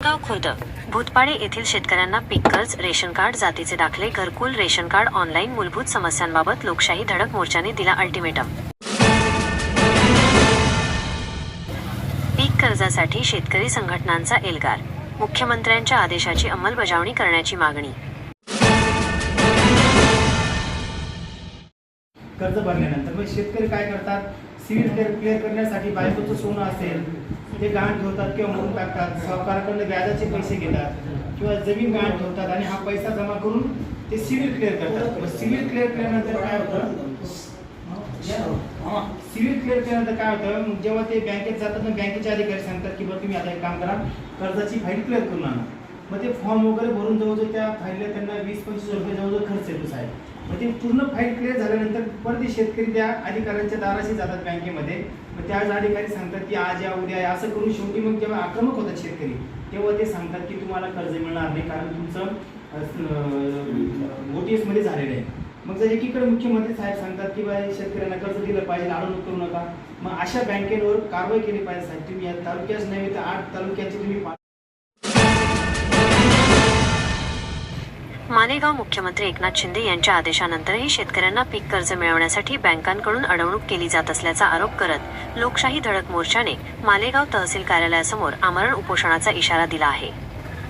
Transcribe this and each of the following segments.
गाव खुर्द भूतपाडे येथील शेतकऱ्यांना पीक कर्ज रेशन कार्ड जातीचे दाखले घरकुल रेशन कार्ड ऑनलाईन मूलभूत समस्यांबाबत लोकशाही धडक मोर्चाने दिला अल्टिमेटम. पीक कर्जासाठी शेतकरी संघटनांचा एल्गार मुख्यमंत्र्यांच्या आदेशाची अंमलबजावणी करण्याची मागणी. कर्ज भरल्यानंतर शेतकरी काय करतात? सिव्हिल क्लिअर करण्यासाठी बायकोचं सोनं असेल ते गहाण ठेवतात किंवा म्हणून टाकतात सावकाराकडनं व्याजाचे पैसे घेतात किंवा जमीन गहाण ठेवतात आणि हा पैसा जमा करून ते सिव्हिल क्लिअर करतात. सिव्हिल क्लिअर केल्यानंतर काय होतं? सिव्हिल क्लिअर केल्यानंतर काय होतं? मग जेव्हा ते बँकेत जातात मग बँकेचे अधिकारी सांगतात की बरं तुम्ही आता एक काम करा कर्जाची फाईल क्लिअर करून आणा. मग ते फॉर्म वगैरे भरून जवळजवळ त्या फाईलला त्यांना वीस पंचवीस रुपये जवळजवळ खर्च येतो साहेब. मग ते पूर्ण फाईल क्लिअर झाल्यानंतर परत ते शेतकरी त्या अधिकाऱ्यांच्या दाराशी जातात बँकेमध्ये. मग त्यावेळेस अधिकारी सांगतात की आज या उद्या या असं करून शेवटी मग जेव्हा आक्रमक होतात शेतकरी तेव्हा ते सांगतात की तुम्हाला कर्ज मिळणार नाही कारण तुमचं ओ टी एसमध्ये झालेलं आहे. मग जर एकीकडे मुख्यमंत्री साहेब सांगतात की बा शेतकऱ्यांना कर्ज दिलं पाहिजे अडवणूक करू नका. मग अशा बँकेवर कारवाई केली पाहिजे साहेब. तुम्ही या तालुक्याच नव्हे तर आठ तालुक्याची तुम्ही मालेगाव मुख्यमंत्री एकनाथ शिंदे यांच्या आदेशानंतरही शेतकऱ्यांना पीक कर्ज मिळवण्यासाठी बँकांकडून अडवणूक केली जात असल्याचा आरोप करत लोकशाही धडक मोर्चाने मालेगाव तहसील कार्यालयासमोर आमरण उपोषणाचा इशारा दिला आहे.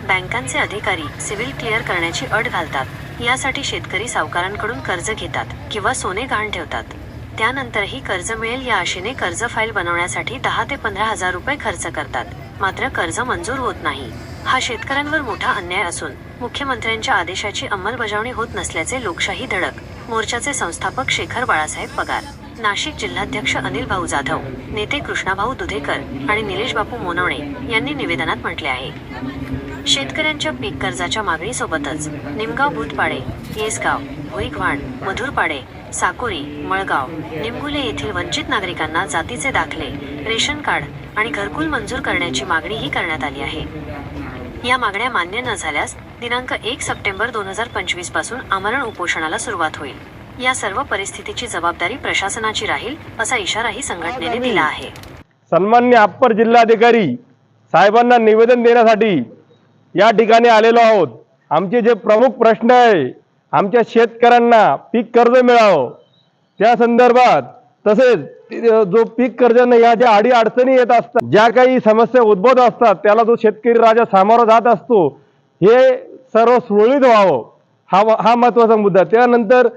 बँकांचे अधिकारी सिव्हिल क्लिअर करण्याची अट घालतात. यासाठी शेतकरी सावकारांकडून कर्ज घेतात किंवा सोने गहाण ठेवतात. त्यानंतरही कर्ज मिळेल या आशेने कर्ज फाईल बनवण्यासाठी दहा ते पंधरा हजार रुपये खर्च करतात. मात्र कर्ज मंजूर होत नाही. हा शेतकऱ्यांवर मोठा अन्याय असून मुख्यमंत्र्यांच्या आदेशाची अंमलबजावणी होत नसल्याचे लोकशाही धडक. मोर्चाचे संस्थापक शेखर बाळासाहेब पगार नाशिक जिल्हाध्यक्ष अनिल भाऊ जाधव नेते कृष्णाभाऊ दुधेकर आणि निलेश बापू मोनवणे यांनी निवेदनात म्हटले आहे. शेतकऱ्यांच्या पीक कर्जाच्या मागणीसोबतच निमगाव भूतपाडे येसगाव भुईकवाड मधुरपाडे साकोरी मळगाव निमगुले येथील वंचित नागरिकांना जातीचे दाखले रेशन कार्ड आणि घरकुल मंजूर करण्याची मागणीही करण्यात आली आहे. या मागण्या मान्य न झाल्यास दिनांक एक सप्टेंबर दोन हजार पंचवीसपासून आमरण उपोषणाला सुरुवात होईल. या सर्व परिस्थितीची जबाबदारी प्रशासनाची राहील असा इशाराही संघटनेने दिला आहे. सन्मान्य अप्पर जिल्हाधिकारी साहेबांना निवेदन देण्यासाठी या ठिकाणी आलेलो आहोत. आमचे जे प्रमुख प्रश्न आहे आमच्या शेतकऱ्यांना पीक कर्ज मिळावं. त्या संदर्भात तसेच जो पीक कर्जांना या ज्या अडी अडचणी येत असतात ज्या काही समस्या उद्भवत असतात त्याला जो शेतकरी राजा सामोरा जात असतो हे सर्व सुरळीत व्हावं. हा हा महत्त्वाचा मुद्दा. त्यानंतर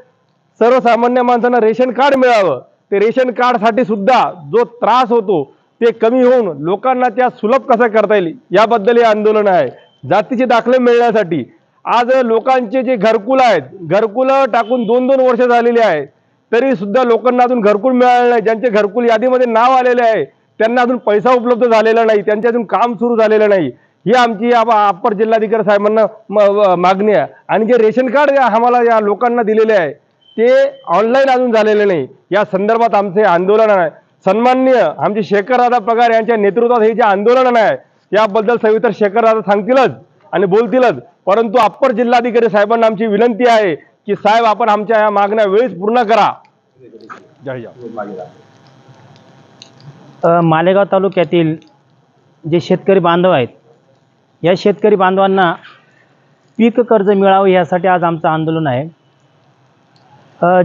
सर्वसामान्य माणसांना रेशन कार्ड मिळावं. ते रेशन कार्डसाठी सुद्धा जो त्रास होतो ते कमी होऊन लोकांना त्या सुलभ कसं करता येईल याबद्दल हे आंदोलन आहे. जातीचे दाखले मिळण्यासाठी. आज लोकांचे जे घरकुल आहेत घरकुलं टाकून दोन दोन वर्ष झालेली आहेत. तरी सुद्धा लोकांना अजून घरकुल मिळालं नाही. ज्यांचे घरकुल यादीमध्ये नाव आलेले आहे त्यांना अजून पैसा उपलब्ध झालेला नाही. त्यांचे अजून काम सुरू झालेलं नाही. ही आमची अप्पर जिल्हाधिकारी साहेबांना म- मागणी आहे. आणि जे रेशन कार्ड आम्हाला या लोकांना दिलेले आहे ते ऑनलाईन अजून झालेले नाही. या संदर्भात आमचे आंदोलन आहे. सन्माननीय आमचे शेखरदादा पगार यांच्या नेतृत्वात हे जे आंदोलन आहे याबद्दल सवितर शेखरदादा सांगतीलच आणि बोलतीलच. परंतु अप्पर जिल्हाधिकारी साहेबांना आमची विनंती आहे की साहेब आपण आमच्या या मागण्या वेळीच पूर्ण करा. मालेगाव तालुक्यातील जे शेतकरी बांधव आहेत या शेतकरी बांधवांना पीक कर्ज मिळावं यासाठी आज आमचं आंदोलन आहे.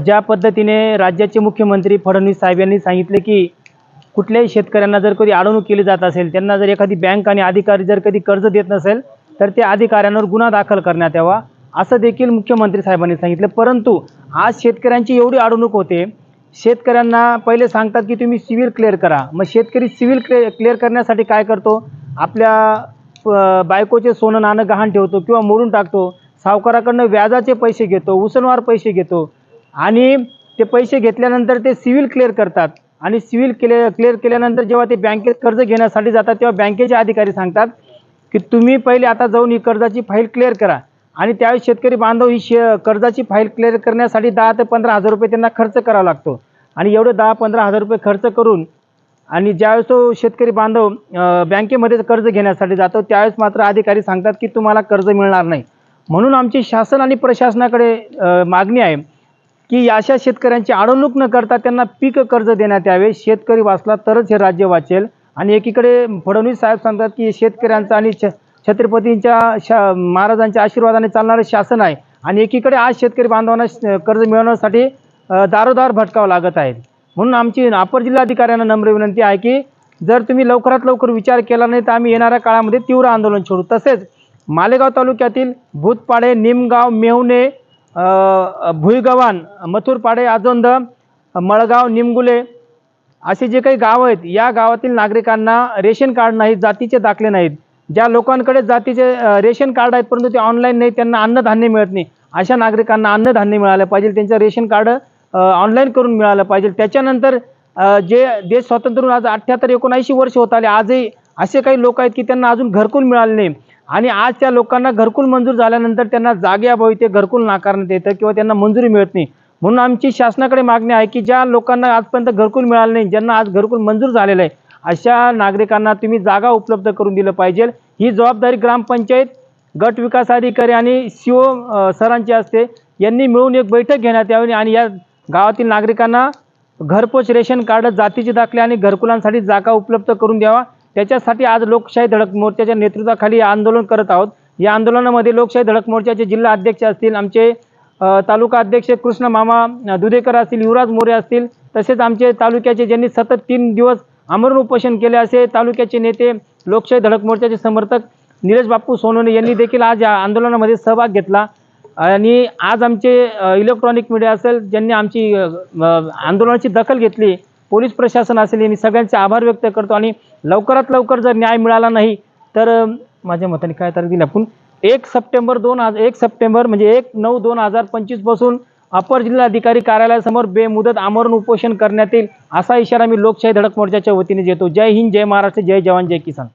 ज्या पद्धतीने राज्याचे मुख्यमंत्री फडणवीस साहेब यांनी सांगितले की कुठल्याही शेतकऱ्यांना जर कधी अडवणूक केली जात असेल त्यांना जर एखादी बँक आणि अधिकारी जर कधी कर्ज देत नसेल तर त्या अधिकाऱ्यांवर गुन्हा दाखल करण्यात यावा असं देखील मुख्यमंत्री साहेबांनी सांगितलं. परंतु आज शेतकऱ्यांची एवढी अडवणूक होते. शेतकऱ्यांना पहिले सांगतात की तुम्ही सिव्हिल क्लिअर करा. मग शेतकरी सिव्हिल क्लिअर क्लिअर करण्यासाठी काय करतो? आपल्या बायकोचे सोनं नाणं गहाण ठेवतो किंवा मोडून टाकतो. सावकाराकडनं व्याजाचे पैसे घेतो उसनवार पैसे घेतो. आणि ते पैसे घेतल्यानंतर ते सिव्हिल क्लिअर करतात. आणि सिव्हिल क्लिअर क्लिअर केल्यानंतर जेव्हा ते बँकेत कर्ज घेण्यासाठी जातात तेव्हा बँकेचे अधिकारी सांगतात की तुम्ही पहिले आता जाऊन ही कर्जाची फाईल क्लिअर करा. आणि त्यावेळी शेतकरी बांधव ही शे कर्जाची फाईल क्लिअर करण्यासाठी दहा ते पंधरा हजार रुपये त्यांना खर्च करावा लागतो. आणि एवढे दहा पंधरा हजार रुपये खर्च करून आणि ज्यावेळेस तो शेतकरी बांधव बँकेमध्ये कर्ज घेण्यासाठी जातो त्यावेळेस मात्र अधिकारी सांगतात की तुम्हाला कर्ज मिळणार नाही. म्हणून आमची शासन आणि प्रशासनाकडे मागणी आहे की अशा शेतकऱ्यांची अडवणूक न करता त्यांना पीक कर्ज देण्यात यावे. शेतकरी वाचला तरच हे राज्य वाचेल. आणि एकीकडे फडणवीस साहेब सांगतात की शेतकऱ्यांचा आणि श- छत्रपतींच्या शा महाराजांच्या आशीर्वादाने चालणारं शासन आहे. आणि एकीकडे आज शेतकरी बांधवांना श- कर्ज मिळवण्यासाठी दारोदार भटकावं लागत आहे म्हणून आमची अपर जिल्हाधिकाऱ्यांना नम्र विनंती आहे की जर तुम्ही लवकरात लवकर विचार केला नाही तर आम्ही येणाऱ्या काळामध्ये तीव्र आंदोलन छेडू तसेच मालेगाव तालुक्यातील भूतपाडे निमगाव मेवणे भुईगव्हाण मथुरपाडे आजोंद मळगाव निमगुले असे जे काही गाव आहेत या गावातील नागरिकांना रेशन कार्ड नाहीत जातीचे दाखले नाहीत. ज्या लोकांकडे जातीचे रेशन कार्ड आहेत परंतु ते ऑनलाईन नाही त्यांना अन्नधान्य मिळत नाही. अशा नागरिकांना अन्नधान्य मिळालं पाहिजे त्यांचं रेशन कार्ड ऑनलाईन करून मिळालं पाहिजे. त्याच्यानंतर जे देश स्वातंत्र्य होऊन आज अठ्ठ्याहत्तर एकोणऐंशी वर्ष होत आले आजही असे काही लोक आहेत की त्यांना अजून घरकुल मिळाले नाही. आणि आज त्या लोकांना घरकुल मंजूर झाल्यानंतर त्यांना जागेअभावी ते घरकुल नाकारण्यात येतं किंवा त्यांना मंजुरी मिळत नाही. म्हणून आमची शासनाकडे मागणी आहे की ज्या लोकांना आजपर्यंत घरकुल मिळालं नाही ज्यांना आज घरकुल मंजूर झालेलं आहे अशा नागरिकांना तुम्ही जागा उपलब्ध करून दिलं पाहिजे. ही जबाबदारी ग्रामपंचायत गट विकास अधिकारी आणि सी ओ सरांची असते. यांनी मिळून एक बैठक घेण्यात यावी आणि या गावातील नागरिकांना घरपोच रेशन कार्ड जातीचे दाखले आणि घरकुलांसाठी जागा उपलब्ध करून द्यावा. त्याच्यासाठी आज लोकशाही धडक मोर्चाच्या नेतृत्वाखाली आंदोलन करत आहोत. या आंदोलनामध्ये लोकशाही धडक मोर्चाचे जिल्हा अध्यक्ष असतील आमचे तालुका अध्यक्ष कृष्ण मामा दुधेकर असतील युवराज मोरे असतील तसेच आमचे तालुक्याचे ज्यांनी सतत तीन दिवस आमरण उपोषण केले असे तालुक्याचे नेते लोकशाही धडक मोर्चाचे समर्थक नीरज बापू सोनवणे यांनी देखील आज या आंदोलनामध्ये सहभाग घेतला. आणि आज आमचे इलेक्ट्रॉनिक मीडिया असेल ज्यांनी आमची आंदोलनाची दखल घेतली पोलीस प्रशासन असेल यांनी सगळ्यांचे आभार व्यक्त करतो. आणि लवकरात लवकर जर न्याय मिळाला नाही तर माझ्या मताने काय तारीख दिली आपण एक सप्टेंबर दोन हजार एक सप्टेंबर म्हणजे एक नऊ दोन हजार पंचवीसपासून अपर जिल्हाधिकारी कार्यालयासमोर बेमुदत आमरण उपोषण करण्यात येईल असा इशारा मी लोकशाही धडक मोर्चाच्या वतीने देतो. जय हिंद जय महाराष्ट्र जय जवान जय किसान.